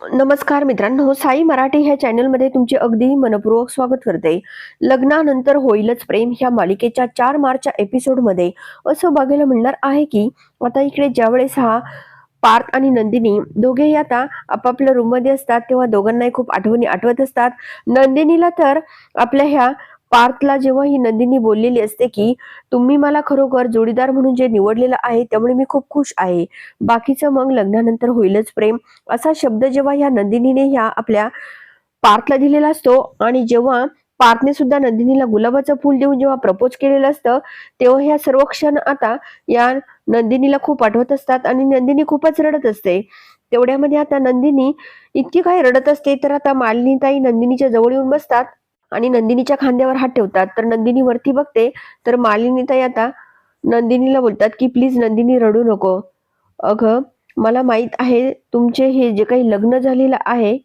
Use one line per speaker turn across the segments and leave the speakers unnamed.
नमस्कार मित्रांनो साई मराठी ह्या चॅनलमध्ये तुमचे अगदी मनपूर्वक स्वागत करते. लग्नानंतर होईलच प्रेम ह्या मालिकेच्या चार मार्चच्या एपिसोडमध्ये. असं बघायला मिळणार आहे की आता इकडे ज्यावेळेस हा पार्थ आणि नंदिनी दोघेही आता आपापल्या रूममध्ये असतात तेव्हा दोघांनाही खूप आठवणी आठवत असतात. नंदिनीला तर आपल्या ह्या पार्थला जेव्हा ही नंदिनी बोललेली असते की तुम्ही मला खरोखर जोडीदार म्हणून जे निवडलेलं आहे त्यामुळे मी खूप खुश आहे. बाकीचं मग लग्नानंतर होईलच प्रेम. असा शब्द जेव्हा ह्या नंदिनीने ह्या आपल्या पार्थला दिलेला असतो आणि जेव्हा पार्थने सुद्धा नंदिनीला गुलाबाचं फूल देऊन जेव्हा प्रपोज केलेलं असतं तेव्हा ह्या सर्व क्षण आता या नंदिनीला खूप आठवत असतात आणि नंदिनी खूपच रडत असते. तेवढ्यामध्ये आता नंदिनी इतकी काही रडत असते तर आता मालिनीताई नंदिनीच्या जवळ येऊन बसतात. आणि नंदिनीच्या खांद्यावर हात ठेवतात. तर नंदिनी वरती बघते. तर मालिनीताई आता नंदिनीला बोलतात की प्लीज नंदिनी रडू नको. अगं मला माहीत आहे तुमचे हे जे काही लग्न झालेलं आहे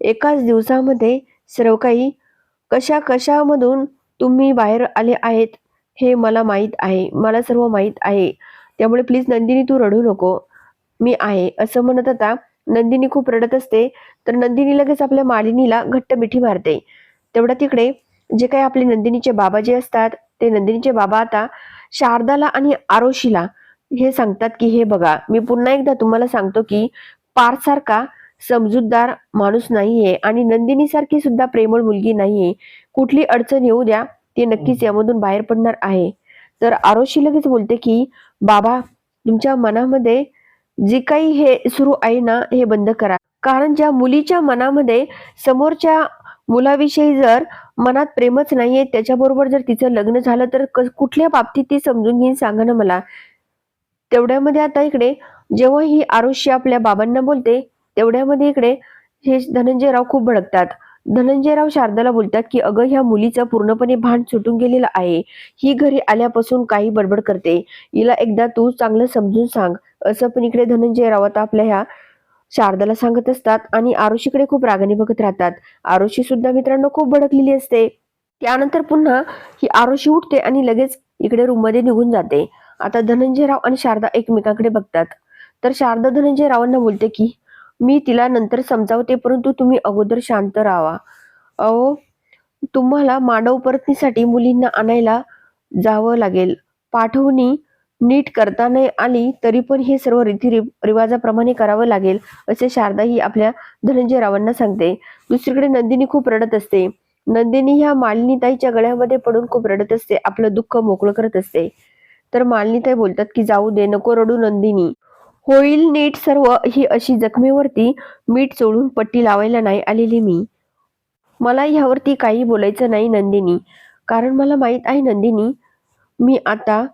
एकाच दिवसामध्ये सर्व काही कशा कशामधून तुम्ही बाहेर आले आहेत हे मला माहीत आहे. मला सर्व माहीत आहे. त्यामुळे प्लीज नंदिनी तू रडू नको. मी आहे. असं म्हणत आता नंदिनी खूप रडत असते. तर नंदिनी लगेच आपल्या मालिनीला घट्ट मिठी मारते. तेवढ्या तिकडे जे काही आपले नंदिनीचे बाबा जे असतात ते नंदिनीचे बाबा आता शारदाला आणि आरोशीला हे सांगतात की हे बघा मी पुन्हा एकदा तुम्हाला सांगतो की पार्थ सारखा समजूतदार माणूस नाहीये आणि नंदिनी सारखी सुद्धा प्रेमळ मुलगी नाहीये. कुठली अडचण येऊ द्या ती नक्कीच यामधून बाहेर पडणार आहे. तर आरोशी लगेच बोलते की बाबा तुमच्या मनामध्ये जे काही हे सुरू आहे ना हे बंद करा. कारण ज्या मुलीच्या मनामध्ये समोरच्या मुलाविषयी जर मनात प्रेमच नाहीये त्याच्याबरोबर जर तिचं लग्न झालं तर कुठल्या बाबतीत ती समजून घेईन सांगा ना मला. तेवढ्यामध्ये आता इकडे जेव्हा ही आरुष्य आपल्या बाबांना बोलते तेवढ्यामध्ये इकडे हे धनंजयराव खूप भडकतात. धनंजयराव शारदाला बोलतात की अगं ह्या मुलीचं पूर्णपणे भान सुटून गेलेलं आहे. ही घरी आल्यापासून काही बडबड करते. हिला एकदा तू चांगलं समजून सांग. असं पण इकडे धनंजयराव आता आपल्या ह्या शारदाला सांगत असतात आणि आरुषीकडे खूप रागाने बघत राहतात. आरुषी सुद्धा मित्रांनो खूप भडकलेली असते. त्यानंतर पुन्हा ही आरुषी उठते आणि लगेच इकडे रूममध्ये निघून जाते. आता धनंजयराव आणि शारदा एकमेकांकडे बघतात. तर शारदा धनंजयरावांना बोलते की मी तिला नंतर समजावते परंतु तुम्ही अगोदर शांत राहावा. अहो तुम्हाला मानव परतनीसाठी मुलींना आणायला जावं लागेल. पाठवणी नीट करता नाही आली तरी पण हे सर्व रीती रिवाजाप्रमाणे करावं लागेल असे शारदा ही आपल्या धनंजयरावांना सांगते. दुसरीकडे नंदिनी खूप रडत असते. नंदिनी ह्या मालिनीताईच्या गळ्यामध्ये पडून खूप रडत असते आपलं दुःख मोकळं करत असते. तर मालिनीताई बोलतात की जाऊ दे नको रडू नंदिनी. होईल नीट सर्व ही अशी जखमेवरती मीठ चोळून पट्टी लावायला नाही आलेली मी. मला ह्यावरती काही बोलायचं नाही नंदिनी. कारण मला माहीत आहे नंदिनी मी आता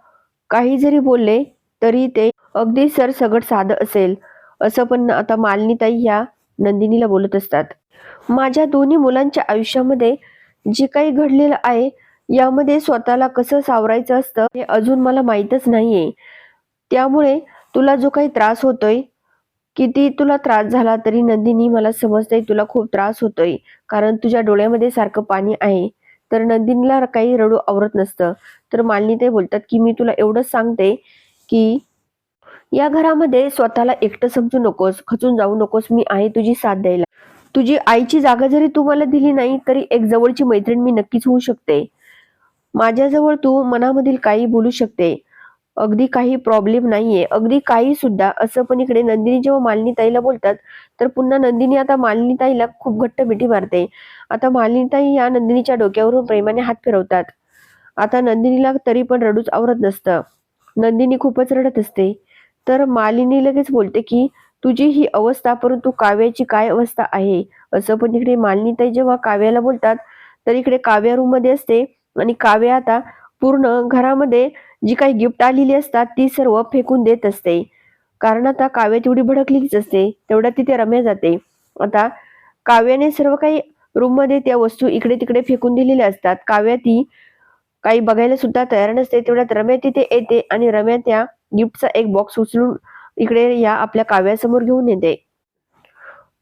काही जरी बोलले तरी ते अगदी सरसगट साधं असेल. असं पण आता मालिनीताई ह्या नंदिनीला बोलत असतात. माझ्या दोन्ही मुलांच्या आयुष्यामध्ये जे काही घडलेलं आहे यामध्ये स्वतःला कसं सावरायचं असतं हे अजून मला माहीतच नाहीये. त्यामुळे तुला जो काही त्रास होतोय किती तुला त्रास झाला तरी नंदिनी मला समजतंय तुला खूप त्रास होतोय. कारण तुझ्या डोळ्यामध्ये सारखं पाणी आहे. तर नंदिनीला काही रडू आवरत नसतं. तर मालिनी ते बोलतात की मी तुला एवढंच सांगते की या घरामध्ये स्वतःला एकटं समजू नकोस खचून जाऊ नकोस. मी आहे तुझी साथ द्यायला. तुझी आईची जागा जरी तू मला दिली नाही तरी एक जवळची मैत्रीण मी नक्कीच होऊ शकते. माझ्याजवळ तू मनामधील काही बोलू शकते. अगदी काही प्रॉब्लेम नाहीये. अगदी काही सुद्धा. असं पण इकडे नंदिनी जेव्हा मालिनी ताईला बोलतात तर पुन्हा नंदिनी आता मालिनी ताईला खूप घट्ट मिठी मारते. आता मालिनी ताई या नंदिनीच्या डोक्यावरून प्रेमाने हात फिरवतात. आता नंदिनीला तरी पण रडूच आवरत नसतं. नंदिनी खूपच रडत असते. तर मालिनी लगेच बोलते की तुझी ही अवस्था परंतु काव्याची काय अवस्था आहे? असं पण इकडे मालिनी ताई जेव्हा काव्याला बोलतात तर इकडे काव्या रूममध्ये असते. आणि काव्या आता पूर्ण घरामध्ये जी काही गिफ्ट आलेली असतात ती सर्व फेकून देत असते. कारण आता काव्य तेवढी भडकलेलीच असते तेवढ्या तिथे रम्या जाते. आता काव्याने सर्व काही रूममध्ये त्या वस्तू इकडे तिकडे फेकून दिलेल्या असतात. काव्या ती काही बघायला सुद्धा तयार नसते तेवढ्यात रम्या तिथे येते आणि रम्या त्या गिफ्टचा एक बॉक्स उचलून इकडे या आपल्या काव्यासमोर घेऊन येते.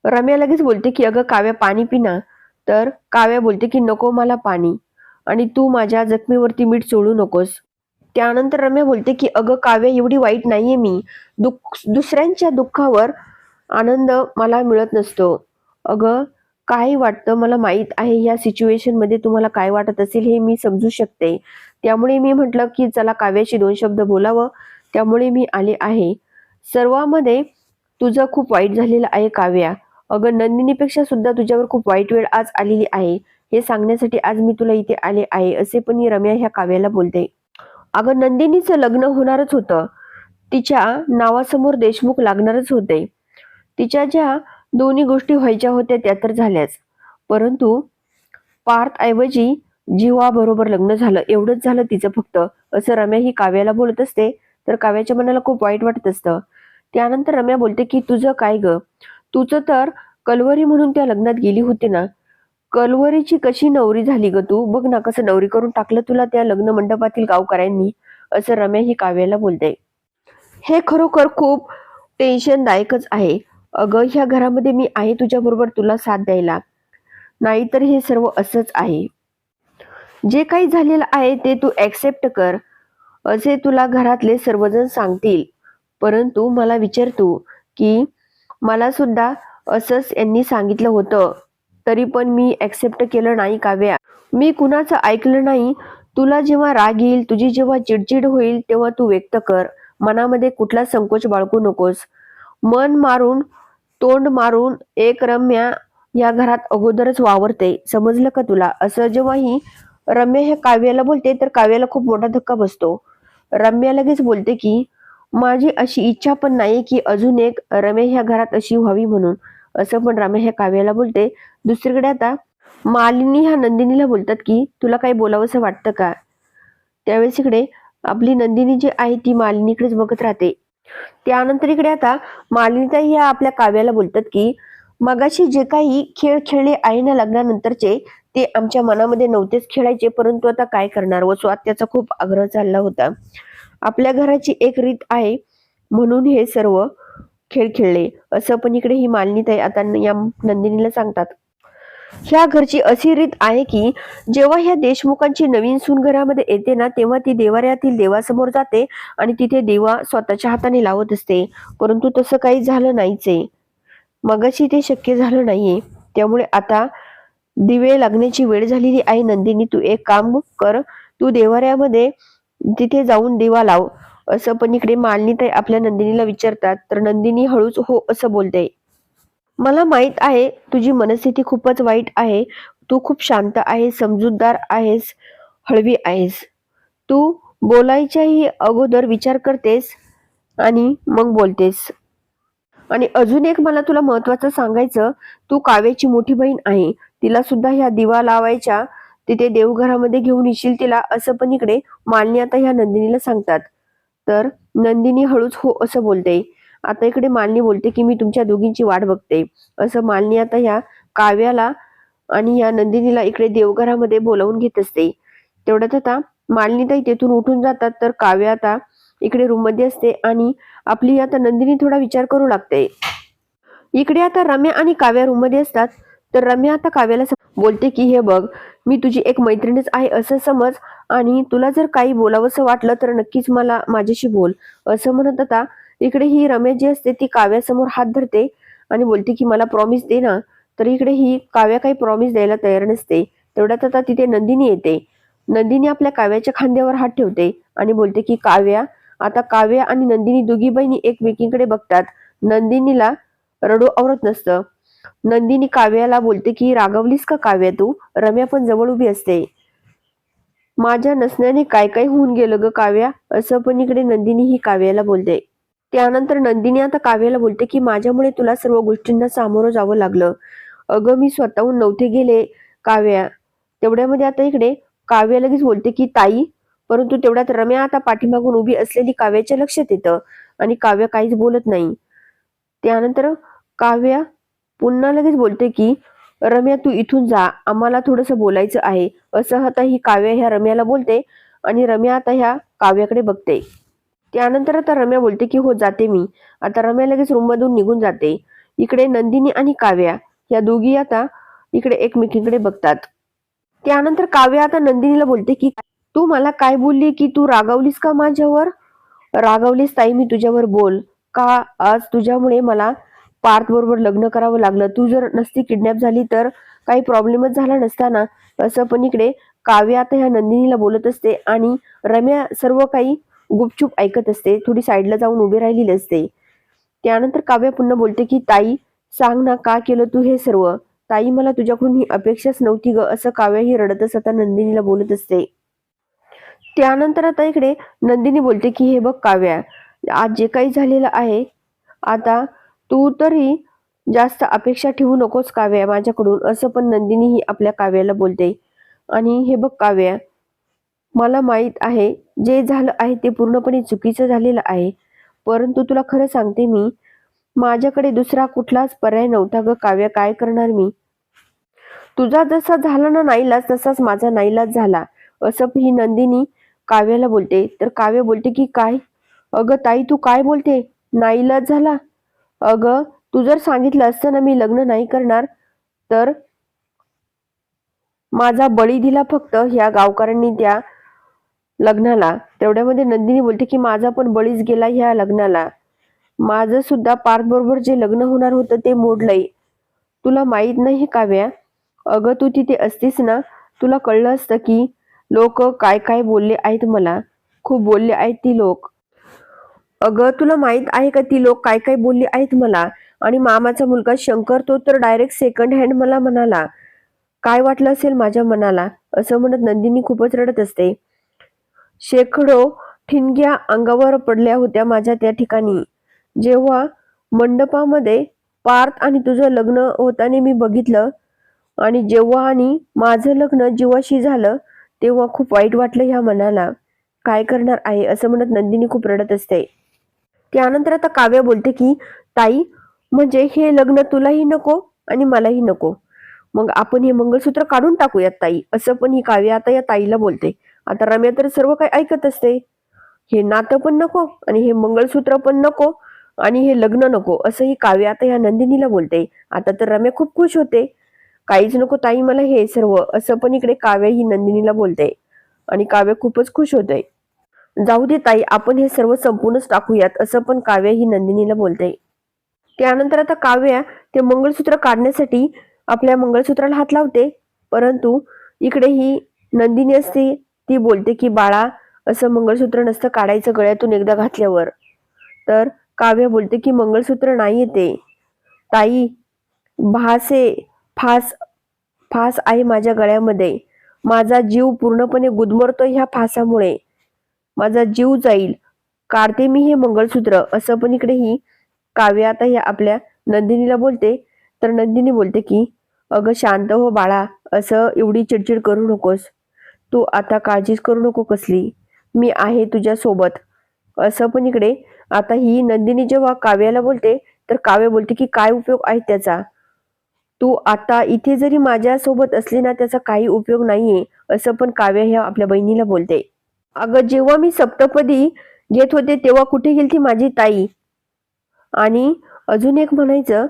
रम्या लगेच बोलते की अगं काव्या पाणी पिना तर काव्या बोलते की नको मला पाणी. आणि तू माझ्या जखमीवरती मीठ चोळू नकोस. त्यानंतर रम्या बोलते की अगं काव्य एवढी वाईट नाहीये मी. दुःख दुसऱ्यांच्या दुःखावर आनंद मला मिळत नसतो. अगं काय वाटतं मला माहीत आहे या सिच्युएशनमध्ये तुम्हाला काय वाटत असेल हे मी समजू शकते. त्यामुळे मी म्हटलं की चला काव्याशी दोन शब्द बोलावं. त्यामुळे मी आले आहे. सर्वामध्ये तुझं खूप वाईट झालेलं आहे काव्या. अगं नंदिनीपेक्षा सुद्धा तुझ्यावर खूप वाईट वेळ आज आलेली आहे. हे सांगण्यासाठी आज मी तुला इथे आले आहे असे पण ही रम्या ह्या काव्याला बोलते. अगं नंदिनीचं लग्न होणारच होतं. तिच्या नावासमोर देशमुख लागणारच होते. तिच्या ज्या दोन्ही गोष्टी व्हायच्या होत्या त्या तर झाल्याच. परंतु पार्थ ऐवजी जीवाबरोबर लग्न झालं एवढंच झालं तिचं फक्त असं रम्या ही काव्याला बोलत असते तर काव्याच्या मनाला खूप वाईट वाटत असतं. त्यानंतर रम्या बोलते की तुझं काय ग? तुझं तर कलवरी म्हणून त्या लग्नात गेली होती ना? कलवरीची कशी नवरी झाली ग तू? बघ ना कसं नवरी करून टाकलं तुला त्या लग्न मंडपातील गावकऱ्यांनी. असं रम्या ही काव्याला बोलते. हे खरोखर खूप टेन्शनदायकच आहे. अगं ह्या घरामध्ये मी आहे तुझ्याबरोबर तुला साथ द्यायला. नाहीतर हे सर्व असंच आहे. जे काही झालेलं आहे ते तू ऍक्सेप्ट कर. असे तुला घरातले सर्वजण सांगतील. परंतु मला विचार तू की मला सुद्धा असंच यांनी सांगितलं होतं. तरी पण मी ऍक्सेप्ट केलं नाही काव्या. मी कुणाचं ऐकलं नाही. तुला जेव्हा राग येईल तुझी जेव्हा चिडचिड होईल तेव्हा तू व्यक्त कर. मनामध्ये कुठला संकोच बाळगू नकोस. मन मारून तोंड मारून एक रम्या या घरात अगोदरच वावरते. समजलं का तुला? असं जेव्हाही रम्या ह्या काव्याला बोलते तर काव्याला खूप मोठा धक्का बसतो. रम्या लगेच बोलते की माझी अशी इच्छा पण नाही की अजून एक रम्या ह्या घरात अशी व्हावी म्हणून. असं पण रामे ह्या काव्याला बोलते. दुसरीकडे आता मालिनी ह्या नंदिनीला बोलतात की तुला काही बोलावंसं वाटतं का? त्यावेळेस इकडे आपली नंदिनी जी आहे ती मालिनीकडेच बघत राहते. त्यानंतर इकडे आता मालिनीताई ह्या आपल्या काव्याला बोलतात की मगाशी जे काही खेळ खेळले आहे ना लग्नानंतरचे ते आमच्या मनामध्ये नव्हतेच खेळायचे परंतु आता काय करणार? व त्याचा खूप आग्रह चालला होता. आपल्या घराची एक रीत आहे म्हणून हे सर्व खेळ खेळले. असं पण इकडे ही मालिनीताई आता या नंदिनीला सांगतात. ह्या घरची अशी रीत आहे की जेव्हा ह्या देशमुखांची नवीन सून घरामध्ये येते ना तेव्हा ती देवाऱ्यातील देवासमोर जाते आणि तिथे देवा स्वतःच्या हाताने लावत असते. परंतु तसं काही झालं नाहीच. आहे मगाशी ते शक्य झालं नाहीये. त्यामुळे आता दिवे लागण्याची वेळ झालेली आहे. नंदिनी तू एक काम कर. तू देवाऱ्यामध्ये तिथे जाऊन दिवा लाव. असं पण इकडे मालिनीताई आपल्या नंदिनीला विचारतात तर नंदिनी हळूच हो असं बोलते. मला माहीत आहे तुझी मनस्थिती खूपच वाईट आहे. तू खूप शांत आहेस समजूतदार आहेस हळवी आहेस. तू बोलायच्याही अगोदर विचार करतेस आणि मग बोलतेस. आणि अजून एक मला तुला महत्वाचं सांगायचं तू काव्याची मोठी बहीण आहे. तिला सुद्धा ह्या दिवा लावायच्या तिथे देवघरामध्ये घेऊन येशील तिला असं पण इकडे मालनी आता ह्या नंदिनीला सांगतात. तर नंदिनी हळूच हो असं बोलते. आता इकडे मालिनी बोलते की मी तुमच्या दोघींची वाट बघते. असं मालनी आता ह्या काव्याला आणि या नंदिनीला इकडे देवघरामध्ये बोलावून घेत असते. तेवढ्यात आता मालिनीताई तेथून उठून जातात तर काव्य आता इकडे रूममध्ये असते आणि आपली आता नंदिनी थोडा विचार करू लागते. इकडे आता रम्या आणि काव्या रूममध्ये असतात तर रम्या आता काव्याला बोलते की हे बघ मी तुझी एक मैत्रिणीच आहे असं समज आणि तुला जर काही बोलावंसं वाटलं तर नक्कीच मला माझ्याशी बोल. असं म्हणत आता इकडे ही रम्या जी असते ती काव्यासमोर हात धरते आणि बोलते की मला प्रॉमिस दे ना. तर इकडे ही काव्या काही प्रॉमिस द्यायला तयार नसते. तेवढ्यात आता तिथे नंदिनी येते. नंदिनी आपल्या काव्याच्या खांद्यावर हात ठेवते आणि बोलते की काव्या आता काव्या आणि नंदिनी दोघी बहिणी एकमेकींकडे बघतात. नंदिनीला रडू आवरत नसतं. नंदिनी काव्याला बोलते की रागवलीस का काव्या तू? रम्या पण जवळ उभी असते. माझ्या नसण्याने काय काय होऊन गेलं ग काव्या? असं पण इकडे नंदिनी ही काव्याला बोलते. त्यानंतर नंदिनी आता काव्याला बोलते की माझ्यामुळे तुला सर्व गोष्टींना सामोरं जावं लागलं. अगं मी स्वतःहून नव्हते गेले काव्या. तेवढ्यामध्ये आता इकडे काव्या लगेच बोलते की ताई परंतु तेवढ्यात रम्या आता पाठीमागून उभी असलेली काव्याच्या लक्षात येतं आणि काव्य काहीच बोलत नाही. त्यानंतर काव्या पुन्हा लगेच बोलते की रम्या तू इथून जा. आम्हाला थोडंसं बोलायचं आहे. असं आता ही काव्या ह्या रम्याला बोलते आणि रम्या आता ह्या काव्याकडे बघते. त्यानंतर आता रम्या बोलते की हो जाते मी. आता रम्या लगेच रूममधून निघून जाते. इकडे नंदिनी आणि काव्या या दोघी आता इकडे एकमेकींकडे बघतात. त्यानंतर काव्या आता नंदिनीला बोलते की तू मला काय बोलली की तू रागावलीस का माझ्यावर? रागावलीस ताई मी तुझ्यावर बोल. का आज तुझ्यामुळे मला पार्थ बरोबर लग्न करावं लागलं. तू जर नसती किडनॅप झाली तर काही प्रॉब्लेमच झाला नसता ना असं पण इकडे काव्य आता ह्या नंदिनीला बोलत असते आणि रम्या सर्व काही गुपचूप ऐकत असते. थोडी साईडला जाऊन उभी राहिलेली असते. त्यानंतर काव्य पुन्हा बोलते की ताई सांग ना का केलं तू हे सर्व? ताई मला तुझ्याकडून ही अपेक्षाच नव्हती ग. असं काव्य ही रडतच आता नंदिनीला बोलत असते. त्यानंतर आता इकडे नंदिनी बोलते की हे बघ काव्या आज जे काही झालेलं आहे आता तू तरी जास्त अपेक्षा ठेवू नकोस काव्या माझ्याकडून. असं पण नंदिनी ही आपल्या काव्याला बोलते. आणि हे बघ काव्या मला माहीत आहे जे झालं आहे ते पूर्णपणे चुकीचं झालेलं आहे. परंतु तुला खरं सांगते मी माझ्याकडे दुसरा कुठलाच पर्याय नव्हता ग काव्य. काय करणार मी? तुझा जसा झाला ना नाईलाज तसाच माझा नाईलाज झाला. असं ही नंदिनी काव्याला बोलते. तर काव्य बोलते की काय? अगं ताई तू काय बोलते? नाईलाज झाला? अगं तू जर सांगितलं असतं ना मी लग्न नाही करणार तर माझा बळी दिला फक्त ह्या गावकऱ्यांनी त्या लग्नाला. तेवढ्यामध्ये नंदिनी बोलते की माझा पण बळीच गेला ह्या लग्नाला. माझं सुद्धा पार्थ बरोबर जे लग्न होणार होतं ते मोडलंय. तुला माहीत नाही काव्या अगं तू तिथे असतीस ना तुला कळलं असतं की लोक काय काय बोलले आहेत मला. खूप बोलले आहेत ती लोक. अगं तुला माहीत आहे का ती लोक काय काय बोलली आहेत मला? आणि मामाचा मुलगा शंकर तो तर डायरेक्ट सेकंड हँड मला म्हणाला. काय वाटलं असेल माझ्या मनाला? असं म्हणत नंदिनी खूपच रडत असते. शेकडो ठिणग्या अंगावर पडल्या होत्या माझ्या त्या ठिकाणी. जेव्हा मंडपामध्ये पार्थ आणि तुझं लग्न होताना मी बघितलं आणि जेव्हा आणि माझं लग्न जीवाशी झालं तेव्हा खूप वाईट वाटलं ह्या मनाला. काय करणार आहे? असं म्हणत नंदिनी खूप रडत असते. त्यानंतर आता काव्य बोलते की ताई म्हणजे हे लग्न तुलाही नको आणि मलाही नको. मग आपण हे मंगळसूत्र काढून टाकूयात ताई. असं पण ही काव्य आता या ताईला बोलते. आता रम्या तर सर्व काही ऐकत असते. हे नातं पण नको आणि हे मंगळसूत्र पण नको आणि हे लग्न नको असं ही काव्य आता ह्या नंदिनीला बोलते. आता तर रम्या खूप खुश होते. काहीच नको ताई मला हे सर्व असं पण इकडे काव्य ही नंदिनीला बोलते. आणि काव्य खूपच खुश होते. जाऊ दे ताई आपण हे सर्व संपूर्णच टाकूयात असं पण काव्य ही नंदिनीला बोलते. त्यानंतर आता काव्य ते मंगळसूत्र काढण्यासाठी आपल्या मंगळसूत्राला हात लावते परंतु इकडे ही नंदिनी असते ती बोलते की बाळा असं मंगळसूत्र नसतं काढायचं गळ्यातून एकदा घातल्यावर. तर काव्य बोलते की मंगळसूत्र नाही येते ताई भासे फास फास आहे माझ्या गळ्यामध्ये. माझा जीव पूर्णपणे गुदमरतो ह्या फासामुळे. माझा जीव जाईल. काढते मी हे मंगळसूत्र. असं पण इकडे ही काव्य आता ह्या आपल्या नंदिनीला बोलते. तर नंदिनी बोलते की अगं शांत हो बाळा. असं एवढी चिडचिड करू नकोस. तू आता काळजीच करू नको कसली. मी आहे तुझ्या सोबत. असं पण इकडे आता ही नंदिनी जेव्हा काव्याला बोलते तर काव्य बोलते की काय उपयोग आहे त्याचा? तू आता इथे जरी माझ्या सोबत असली ना त्याचा काही उपयोग नाहीये. असं पण काव्य ह्या आपल्या बहिणीला बोलते. अगं जेव्हा मी सप्तपदी घेत होते तेव्हा कुठे गेली ती माझी ताई? आणि अजून एक म्हणायचं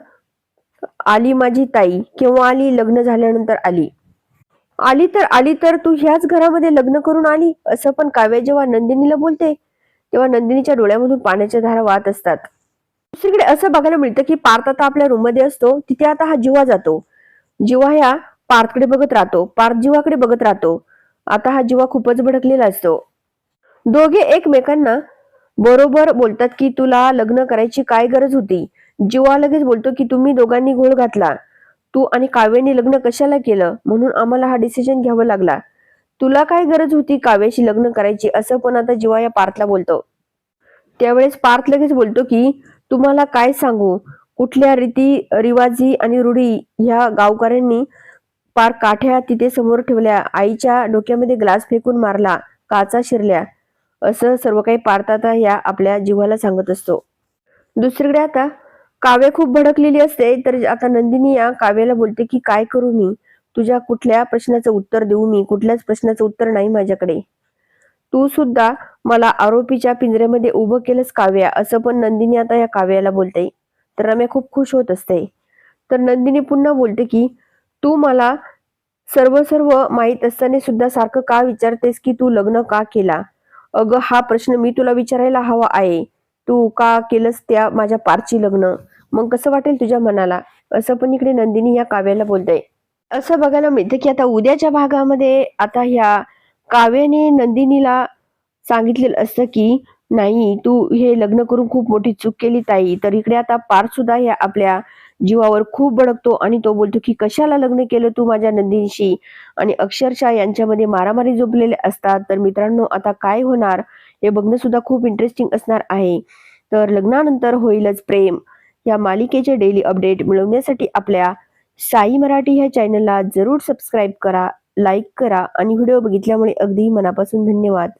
आली माझी ताई केव्हा आली लग्न झाल्यानंतर आली. आली तर आली तर तू ह्याच घरामध्ये लग्न करून आली असं पण काव्य जेव्हा नंदिनीला बोलते तेव्हा नंदिनीच्या डोळ्यामधून पाण्याच्या धारा वाहत असतात. दुसरीकडे असं बघायला मिळतं की पार्थ आता आपल्या रूममध्ये असतो तिथे आता हा जीवा जातो. जीवा ह्या पार्थकडे बघत राहतो पार्थ जीवाकडे बघत राहतो. आता हा जीवा खूपच भडकलेला असतो. दोघे एकमेकांना बरोबर बोलतात की तुला लग्न करायची काय गरज होती? जीवा लगेच बोलतो की तुम्ही दोघांनी घोळ घातला. तू आणि काव्याने लग्न कशाला केलं? म्हणून आम्हाला हा डिसिजन घ्यावा लागला. तुला काय गरज होती काव्याशी लग्न करायची? असं पण आता जीवा या पार्थला बोलतो. त्यावेळेस पार्थ लगेच बोलतो की तुम्हाला काय सांगू? कुठल्या रीती रिवाजी आणि रूढी ह्या गावकऱ्यांनी पार काठ्या तिथे समोर ठेवल्या. आईच्या डोक्यामध्ये ग्लास फेकून मारला. काचा शिरल्या. असं सर्व काही पारताता या आपल्या जीवाला सांगत असतो. दुसरीकडे आता काव्य खूप भडकलेली असते तर आता नंदिनी या काव्याला बोलते की काय करू मी? तुझ्या कुठल्या प्रश्नाचं उत्तर देऊ मी? कुठल्याच प्रश्नाचं उत्तर नाही माझ्याकडे. तू सुद्धा मला आरोपीच्या पिंजऱ्यामध्ये उभं केलंस काव्या असं पण नंदिनी आता या काव्याला बोलते. तर रम्या खूप खुश होत असते. तर नंदिनी पुन्हा बोलते की तू मला सर्व सर्व माहीत असताना सुद्धा सारखं का विचारतेस की तू लग्न का केला? अगं हा प्रश्न मी तुला विचारायला हवा आहे. तू का केलंस त्या माझ्या पारची लग्न? मग कसं वाटेल तुझ्या मनाला? असं पण इकडे नंदिनी या काव्याला बोलते असं बघायला मिळतं की आता उद्याच्या भागामध्ये आता ह्या काव्याने नंदिनीला सांगितलेलं असतं की नाही तू हे लग्न करून खूप मोठी चूक केली ताई. तर इकडे आता पार सुद्धा ह्या आपल्या जीवावर खूप भडकतो आणि तो बोलतो की कशाला लग्न केलं तू माझ्या नंदींशी आणि अक्षरशः यांच्यामध्ये मारामारी झोपलेले असतात. तर मित्रांनो आता काय होणार हे बघणं सुद्धा खूप इंटरेस्टिंग असणार आहे. तर लग्नानंतर होईलच प्रेम. या मालिकेचे डेली अपडेट मिळवण्यासाठी आपल्या साई मराठी ह्या चॅनलला जरूर सबस्क्राईब करा लाईक करा आणि व्हिडिओ बघितल्यामुळे अगदी मनापासून धन्यवाद.